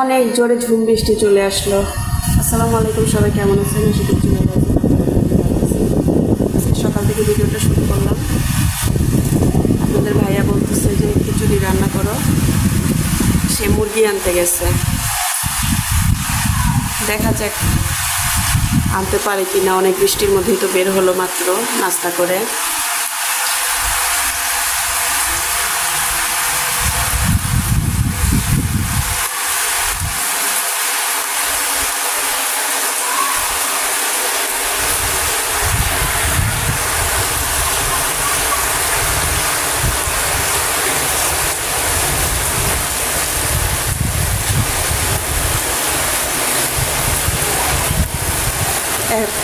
অনেক জোরে ঝুম বৃষ্টি চলে আসলো। আসসালামু আলাইকুম, সবাই কেমন আছেন? আশা করছি ভালো সকাল থেকে ভিডিওটা শুরু করলাম। আপনাদের ভাইয়া বলতেছে যে খিচুড়ি রান্না করো, সে মুরগি আনতে গেছে। দেখা যাক, আনতে পারে কি না অনেক বৃষ্টির মধ্যেই তো বের হলো মাত্র, নাস্তা করে।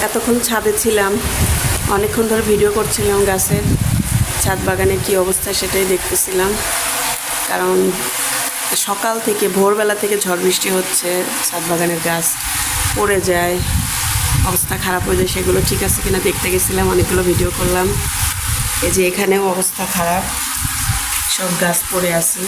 এতক্ষণ ছাদে ছিলাম। অনেকক্ষণ ধরে ভিডিও করছিলাম গাছের ছাদ বাগানের কী অবস্থা সেটাই দেখতেছিলাম। কারণ সকাল থেকে, ভোরবেলা থেকে ঝড় বৃষ্টি হচ্ছে, ছাদ বাগানের গাছ পড়ে যায়, অবস্থা খারাপ হয়ে যায়, সেগুলো ঠিক আছে কিনা দেখতে গেছিলাম, অনেকগুলো ভিডিও করলাম। এই যে এখানেও অবস্থা খারাপ, সব গাছ পড়ে আছে।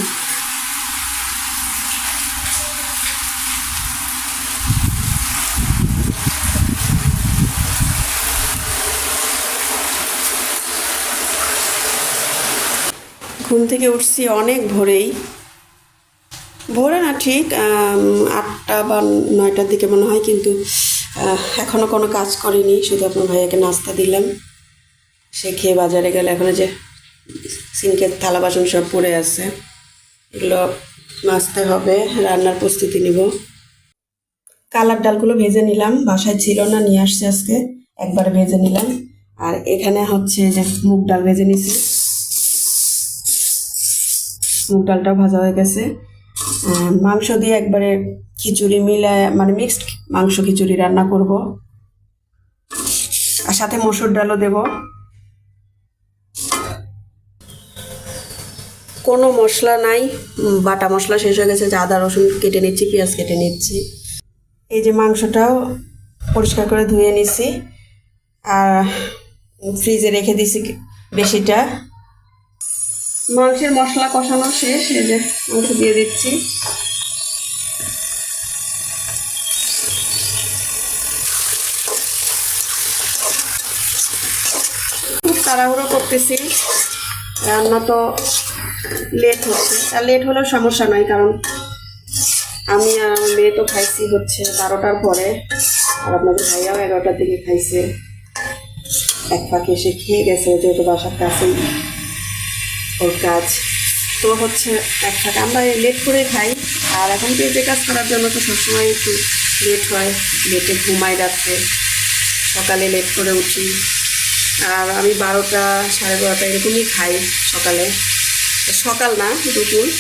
ঘুম থেকে উঠছি অনেক ভোরেই। ভোরে না ঠিক আটটা বা নয়টার দিকে মনে হয় কিন্তু আহ, এখনও কোনো কাজ করিনি শুধু আপনার ভাইয়াকে নাস্তা দিলাম। সে খেয়ে বাজারে গেলে এখন যে সিনকের থালা বাসন সব পড়ে আছে। এগুলো মাজতে হবে রান্নার প্রস্তুতি নিব। কালার ডালগুলো ভেজে নিলাম বাসায় ছিল না নিয়ে আসছে আজকে একবার ভেজে নিলাম। আর এখানে হচ্ছে যে মুগ ডাল ভেজে নিছি। মুগ ডালটা ভাজা হয়ে গেছে। মাংস দিয়ে একবারে খিচুড়ি মিলায় মানে মিক্সড মাংস খিচুড়ি রান্না করব। আর সাথে মসুর ডালও দেব। কোনো মশলা নাই বাটা মশলা শেষ হয়ে গেছে, যে আদা, রসুন কেটে নিচ্ছি, পেঁয়াজ কেটে নিচ্ছি। এই যে মাংসটাও পরিষ্কার করে ধুয়ে নিছি। আর ফ্রিজে রেখে দিছি বেশিটা। মাংসের মশলা কষানো শেষ, এই যে মাংস দিয়ে দিচ্ছি। খুব তাড়াহুড়ো করতেছি। রান্না তো লেট হচ্ছে। আর লেট হলেও সমস্যা নাই, কারণ আমি আর মেয়ে তো খাইছি হচ্ছে বারোটার পরে, আর আপনাদের ভাইয়াও এগারোটার দিকে খাইছে। এক ফাঁকে এসে খেয়ে গেছে, যেহেতু বাসার কাছেই। ওর কাজ। তো হচ্ছে একসাথে আমরা লেট করে খাই। আর এখন যে কাজ করার জন্য তো সবসময় একটু লেট হয় লেটে ঘুমাই রাত্রে। সকালে লেট করে উঠি। আর আমি বারোটা, সাড়ে বারোটা এরকমই খাই সকালে। সকাল না, দুপুর।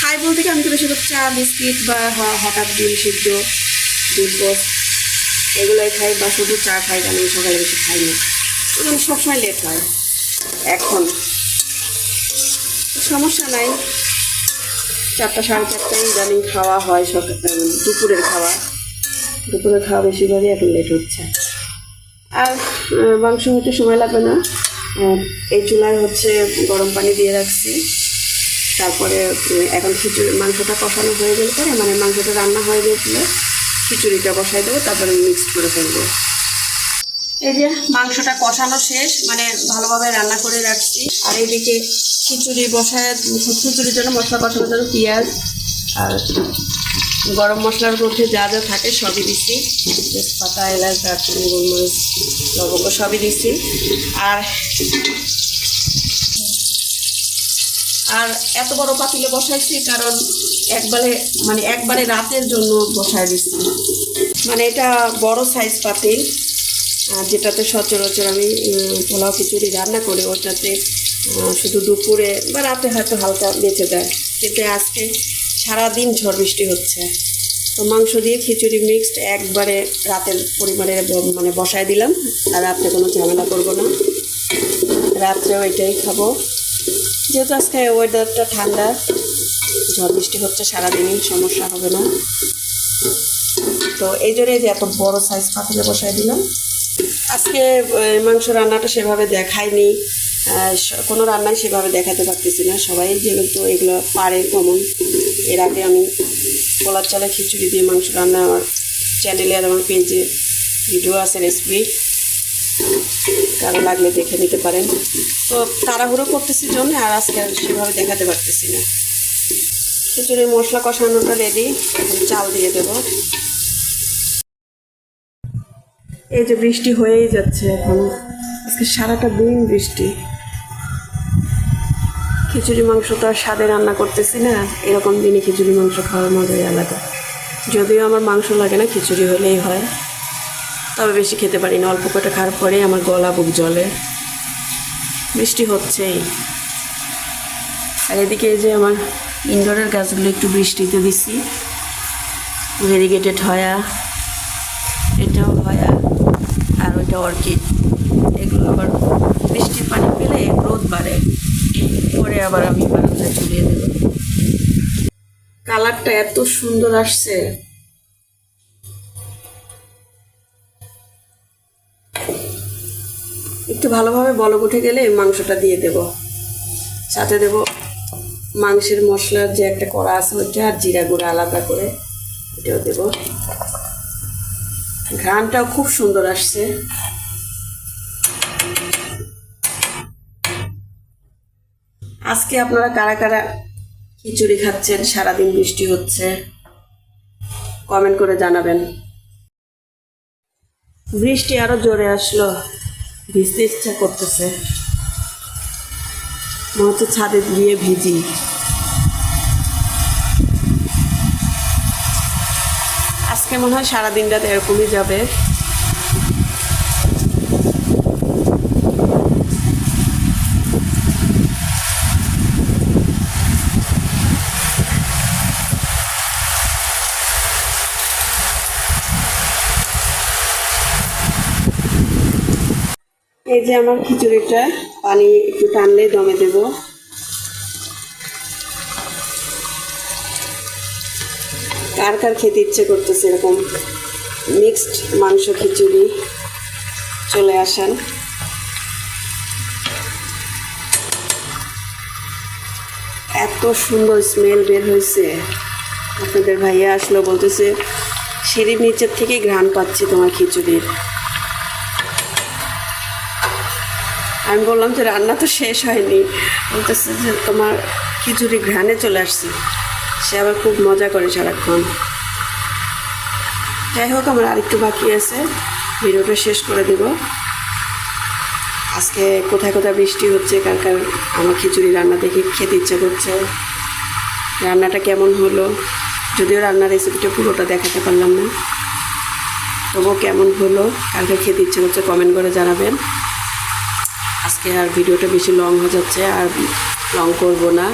খাই বলতে কি আমি তো বেশিরভাগ চা, বিস্কিট বা হঠাৎ ডিম সিদ্ধ, দুধ এগুলোই খাই বা শুধু চা খাই আমি সকালে বেশি খাই না। এবং সবসময় লেট হয়। এখন সমস্যা নাই। চারটা সাড়ে চারটায় ইদানিং খাওয়া হয় সকাল দুপুরের খাওয়া। দুপুরের খাওয়া বেশিরভাগই এখন লেট হচ্ছে। আর মাংস হতে সময় লাগবে না। এই চুলায় হচ্ছে গরম পানি দিয়ে রাখছি। তারপরে এখন খিচুড়ি মাংসটা কষানো হয়ে গেলে পরে মানে মাংসটা রান্না হয়ে গেলে খিচুড়িটা বসাই দেবো, তারপরে মিক্স করে ফেলব। এই যে মাংসটা কষানো শেষ মানে ভালোভাবে রান্না করে রাখছি। আর এদিকে খিচুড়ি বসায়, খিচুড়ির জন্য মশলা কষানোর জন্য পেঁয়াজ আর গরম মশলার মধ্যে যা যা থাকে সবই দিচ্ছি তেজপাতা, এলাচ, দারচিনি, গোলমরিচ, লবঙ্গ সবই দিচ্ছি আর আর এত বড় পাতিলে বসাইছি কারণ একবারে মানে একবারে রাতের জন্য বসায় দিচ্ছি মানে এটা বড় সাইজ পাতিল যেটাতে সচরাচর আমি পোলাও খিচুড়ি রান্না করি, ওটাতে শুধু দুপুরে বা রাতে হয়তো হালকা বেঁচে যায়। কিন্তু আজকে সারাদিন ঝড় বৃষ্টি হচ্ছে। তো মাংস দিয়ে খিচুড়ি মিক্সড একবারে রাতের পরিমাণে মানে বসায় দিলাম। আর রাত্রে কোনো ঝামেলা করব না। রাত্রেও এটাই খাব। যেহেতু আজকে ওয়েদারটা ঠান্ডা, ঝড় বৃষ্টি হচ্ছে সারাদিনই, সমস্যা হবে না। তো এই জন্য যে এত বড় সাইজ পাতিলে বসাই দিলাম। আজকে মাংস রান্নাটা সেভাবে দেখায়নি কোনো রান্নাই সেভাবে দেখাতে পারতেছি না। সবাই যেহেতু এগুলো পারে কমন এর আগে আমি পোলার চালে খিচুড়ি দিয়ে মাংস রান্না আমার চ্যানেলে আর আমার পেজে ভিডিও আছে রেসিপি কারও লাগলে দেখে নিতে পারেন। তো তাড়াহুড়ো করতেছি জন্য আর আজকে সেভাবে দেখাতে পারতেছি না। খিচুড়ির মশলা কষানোটা রেডি চাল দিয়ে দেবো। এই যে বৃষ্টি হয়েই যাচ্ছে এখন। আজকে সারাটা দিন বৃষ্টি। খিচুড়ি মাংস তো আর স্বাদে রান্না করতেছি না। এরকম দিনে খিচুড়ি মাংস খাওয়ার মজাই আলাদা। যদিও আমার মাংস লাগে না, খিচুড়ি হলেই হয়। তবে বেশি খেতে পারি না। অল্প কটা খাওয়ার পরেই আমার গলা বুক জলে বৃষ্টি হচ্ছেই। আর এদিকে যে আমার ইনডোরের গাছগুলো একটু বৃষ্টিতে দিছি। ভেরিগেটেড হয়া, এটাও হয়া, আর ওইটা অর্কিড এগুলো আবার বৃষ্টির পানি পেলে রোদ বাড়ে পরে আবার আমি বারান্দায় দেব। কালারটা এত সুন্দর আসছে। একটু ভালোভাবে বলক উঠে গেলে মাংসটা দিয়ে দেব। সাথে দেব মাংসের মশলার যে একটা কড়া আছে ওইটা আর জিরা গুঁড়া আলাদা করে এটাও দেব। ঘ্রানটাও খুব সুন্দর আসছে। আজকে আপনারা কারা কারা খিচুড়ি খাচ্ছেন? সারাদিন বৃষ্টি হচ্ছে। কমেন্ট করে জানাবেন। বৃষ্টি আরও জোরে আসলো। ভিজতে ইচ্ছা করতেছে। মনে ছাদে গিয়ে ভিজি। আজকে মনে হয় সারাদিনটা এরকমই যাবে। এই যে আমার খিচুড়িটা, পানি একটু টানলে দমে দেব। কার কার খেতে ইচ্ছে করতেছে এরকম মিক্সড মাংস খিচুড়ি? চলে আসেন। এত সুন্দর স্মেল বের হয়েছে। আপনাদের ভাইয়া আসলো, বলতেছে, সিঁড়ির নিচের থেকে ঘ্রাণ পাচ্ছি তোমার খিচুড়ির। আমি বললাম যে রান্না তো শেষ হয়নি। বলতেছে যে তোমার খিচুড়ি ঘ্রাণে চলে আসছি। সে আবার খুব মজা করে সারাক্ষণ। যাই হোক, আমার আরেকটু বাকি আছে। ভিডিওটা শেষ করে দেব। আজকে কোথায় কোথায় বৃষ্টি হচ্ছে, কার কার আমার খিচুড়ি রান্না দেখে খেতে ইচ্ছা করছে, রান্নাটা কেমন হলো? যদিও রান্নার রেসিপিটা পুরোটা দেখাতে পারলাম না। তবুও কেমন হলো? কালকে খেতে ইচ্ছে করছে কমেন্ট করে জানাবেন। আজকে আর ভিডিওটা বেশি লং হয়ে যাচ্ছে আর লং করব না।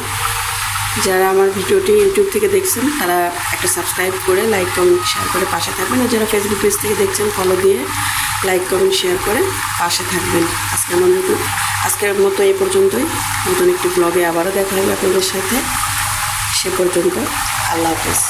যারা আমার ভিডিওটি ইউটিউব থেকে দেখছেন, তারা একটা সাবস্ক্রাইব করে লাইক কমেন্ট শেয়ার করে পাশে থাকবেন। আর যারা ফেসবুক পেজ থেকে দেখছেন ফলো দিয়ে লাইক কমেন্ট শেয়ার করে পাশে থাকবেন। আজকের মতো আজকের মতো এই পর্যন্তই। নতুন একটি ব্লগে আবারও দেখা হবে আপনাদের সাথে। সে পর্যন্ত আল্লাহ হাফেজ।